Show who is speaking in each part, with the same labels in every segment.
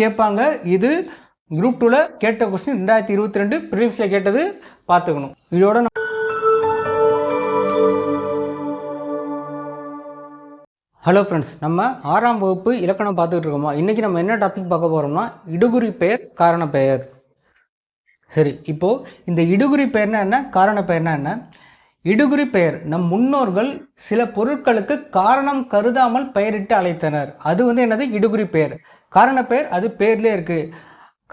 Speaker 1: கேட்பாங்க. இது குரூப் டூவில் கேட்ட கொஸ்டின் ரெண்டாயிரத்தி இருபத்தி ரெண்டு ப்ரிலிம்ஸில் கேட்டது பார்த்துக்கணும். இதோட ஹலோ ஃப்ரெண்ட்ஸ் நம்ம ஆறாம் வகுப்பு இலக்கணம் பார்த்துக்கிட்டு இருக்கோமா? இன்றைக்கி நம்ம என்ன டாபிக் பார்க்க போகிறோம்னா இடுகுறி பெயர் காரண பெயர். சரி இப்போது இந்த இடுகுறி பெயர்னா என்ன காரண பெயர்னா என்ன? இடுகுறி பெயர். நம் முன்னோர்கள் சில பொருட்களுக்கு காரணம் கருதாமல் பெயரிட்டு அழைத்தனர். அது வந்து என்னது? இடுகுறி பெயர். காரண பெயர் அது பேர்லேயே இருக்குது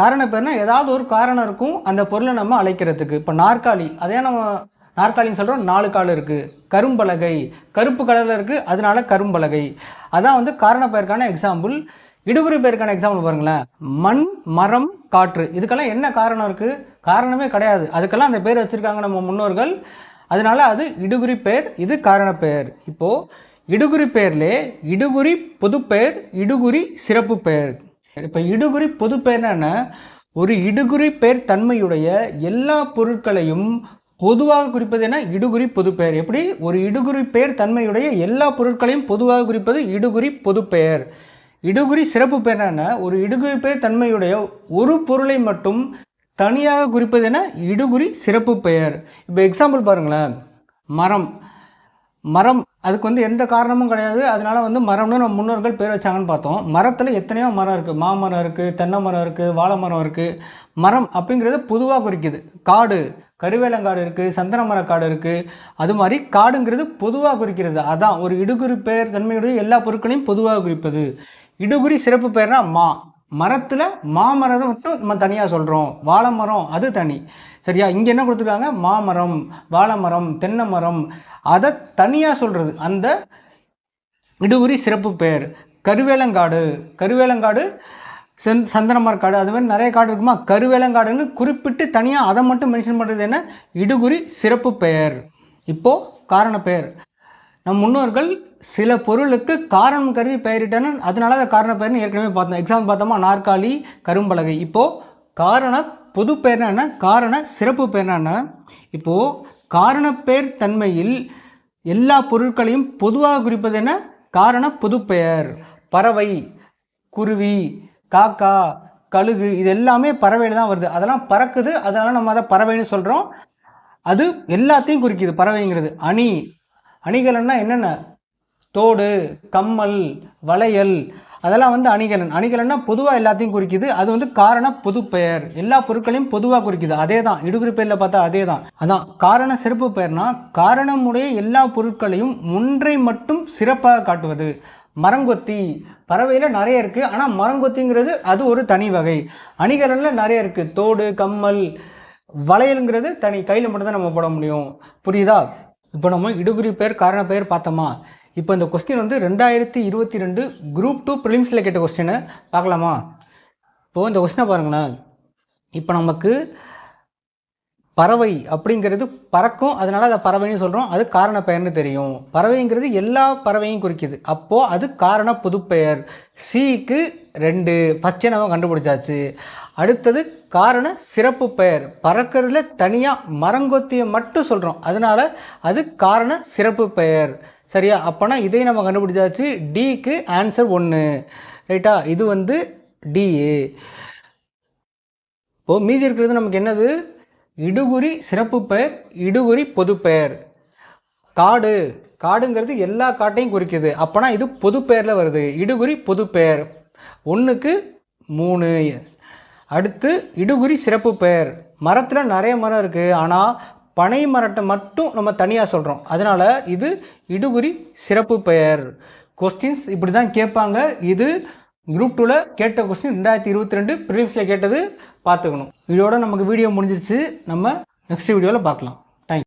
Speaker 1: காரண பெயர்னா ஏதாவது ஒரு காரணம் இருக்கும் அந்த பொருளை நம்ம அழைக்கிறதுக்கு. இப்போ நாற்காலி அதே நம்ம நாற்காலின்னு சொல்கிறோம் நாலு கால் இருக்குது கரும்பலகை. கருப்பு கலரில் இருக்குது அதனால கரும்பலகை. அதான் வந்து காரண பெயருக்கான எக்ஸாம்பிள் இடுகுறி பெயருக்கான எக்ஸாம்பிள் பாருங்களேன். மண் மரம் காற்று. இதுக்கெல்லாம் என்ன காரணம் இருக்குது காரணமே கிடையாது. அதுக்கெல்லாம் அந்த பேர் வச்சுருக்காங்க நம்ம முன்னோர்கள். அதனால அது இடுகுறி பெயர் இது காரணப்பெயர் இப்போது இடுகுறி பெயர்லே இடுகுறி பொதுப்பெயர் இடுகுறி சிறப்பு பெயர். இப்போ இடுகுறி பொதுப்பெயர்னா என்ன? ஒரு இடுகுறி பெயர் தன்மையுடைய எல்லா பொருட்களையும் பொதுவாக குறிப்பது என்ன? இடுகுறி பொதுப்பெயர் எப்படி? ஒரு இடுகுறி பெயர் தன்மையுடைய எல்லா பொருட்களையும் பொதுவாக குறிப்பது இடுகுறி பொதுப்பெயர் இடுகுறி சிறப்பு பெயர் என்ன? ஒரு இடுகுறி பெயர் தன்மையுடைய ஒரு பொருளை மட்டும் தனியாக குறிப்பது என்ன? இடுகுறி சிறப்பு பெயர். இப்போ எக்ஸாம்பிள் பாருங்களேன். மரம். மரம் அதுக்கு வந்து எந்த காரணமும் கிடையாது. அதனால் வந்து மரம்னு நம்ம முன்னோர்கள் பேர் வச்சாங்கன்னு பார்த்தோம். மரத்தில் எத்தனையோ மரம் இருக்குது மாமரம் இருக்குது தென்னை மரம் இருக்குது வாழை மரம் இருக்குது மரம் அப்படிங்கிறது பொதுவாக குறிக்குது. காடு. கருவேலங்காடு இருக்குது சந்தன மர காடு இருக்குது அது மாதிரி காடுங்கிறது பொதுவாக குறிக்கிறது. அதான் ஒரு இடுகுறி பெயர் தன்மையுடைய எல்லா பொருட்களையும் பொதுவாக குறிப்பது. இடுகுறி சிறப்பு பெயர்னா மா. மரத்தில் மாமரத்தை மட்டும் நம்ம தனியாக சொல்கிறோம் வாழை மரம் அது தனி. சரியா? இங்கே என்ன கொடுத்துருக்காங்க? மாமரம் வாழை மரம் தென்னை மரம். அதை தனியாக சொல்கிறது அந்த இடுகுறி சிறப்பு பெயர். கருவேலங்காடு. கருவேலங்காடு செந் சந்தனமர காடு. அது மாதிரி நிறைய காடு இருக்குமா? கருவேலங்காடுன்னு குறிப்பிட்டு தனியாக அதை மட்டும் மென்ஷன் பண்ணுறது என்ன? இடுகுறி சிறப்பு பெயர். இப்போது காரண பெயர். நம் முன்னோர்கள் சில பொருளுக்கு காரணம் கருதி பெயரிட்டனர் அதனால அதை காரண பெயர்னு ஏற்கனவே பார்த்தோம். எக்ஸாம்பிள் பார்த்தோமா? நாற்காலி கரும்பலகை. இப்போது காரண பொது பெயர்னா என்ன? காரண சிறப்பு பெயர்னா என்ன? இப்போது காரணப்பெயர் தன்மையில் எல்லா பொருட்களையும் பொதுவாக குறிப்பது என்ன? காரண பொதுப்பெயர் பறவை குருவி காக்கா கழுகு இது எல்லாமே பறவையில் தான் வருது. அதெல்லாம் பறக்குது. அதனால் நம்ம அதை பறவைன்னு சொல்கிறோம் அது எல்லாத்தையும் குறிக்குது. பறவைங்கிறது. அணி. அணிகள்னா என்னென்ன? தோடு கம்மல் வளையல் அதெல்லாம் வந்து அணிகலன். அணிகலன்னா பொதுவாக எல்லாத்தையும் குறிக்குது. அது வந்து காரண பொதுப்பெயர். எல்லா பொருட்களையும் பொதுவாக குறிக்குது. அதே தான் இடுகுறி பெயரில் பார்த்தா அதே தான் அதான். காரண சிறப்பு பெயர்னா காரணமுடைய எல்லா பொருட்களையும் ஒன்றை மட்டும் சிறப்பாக காட்டுவது. மரங்கொத்தி. பறவையில் நிறைய இருக்குது ஆனால் மரங்கொத்திங்கிறது அது ஒரு தனி வகை. அணிகலனில் நிறைய இருக்குது தோடு கம்மல் வளையலுங்கிறது தனி. கையில் மட்டும்தான் நம்ம போட முடியும். புரியுதா? இப்போ நம்ம இடுகுறி பெயர் காரண பெயர் பார்த்தோமா? இப்போ இந்த கொஸ்டின் வந்து ரெண்டாயிரத்தி இருபத்தி ரெண்டு குரூப் டூ ப்ரிலிம்ஸில் கேட்ட கொஸ்டினை பார்க்கலாமா? இப்போது இந்த கொஸ்டினை பாருங்களேன். இப்போ நமக்கு பறவை அப்படிங்கிறது பறக்கும் அதனால் அதை பறவைன்னு சொல்கிறோம் அது காரண பெயர்னு தெரியும். பறவைங்கிறது எல்லா பறவையும் குறிக்குது. அப்போது அது காரண புதுப்பெயர். சிக்கு ரெண்டு. ஃபஸ்ட்டே நம்ம கண்டுபிடிச்சாச்சு? அடுத்தது காரண சிறப்பு பெயர். பறக்கிறதுல தனியாக மரங்கொத்தியை மட்டும் சொல்கிறோம் அதனால அது காரண சிறப்பு பெயர். சரியா? அப்போனா இதையும் நம்ம கண்டுபிடிச்சாச்சு. டிக்கு ஆன்சர் ஒன்று ரைட்டா இது வந்து டி இப்போது மீதி இருக்கிறது நமக்கு என்னது? இடுகுறி சிறப்பு பெயர் இடுகுறி பொதுப்பெயர் காடு. காடுங்கிறது எல்லா காட்டையும் குறிக்குது. அப்போனா இது பொதுப்பெயரில் வருது. இடுகுறி பொதுப்பெயர் ஒன்றுக்கு மூணு. அடுத்து இடுகுறி சிறப்பு பெயர். மரத்தில் நிறைய மரம் இருக்குது ஆனால் பனை மரத்தை மட்டும் நம்ம தனியாக சொல்கிறோம் அதனால் இது இடுகுறி சிறப்பு பெயர். கொஸ்டின்ஸ் இப்படி தான் கேட்பாங்க. இது குரூப் டூவில் கேட்ட கொஸ்டின் ரெண்டாயிரத்தி இருபத்தி ரெண்டு ப்ரிலிம்ஸில் கேட்டது பார்த்துக்கணும். இதோட நமக்கு வீடியோ முடிஞ்சிருச்சு. நம்ம நெக்ஸ்ட் வீடியோவில் பார்க்கலாம்.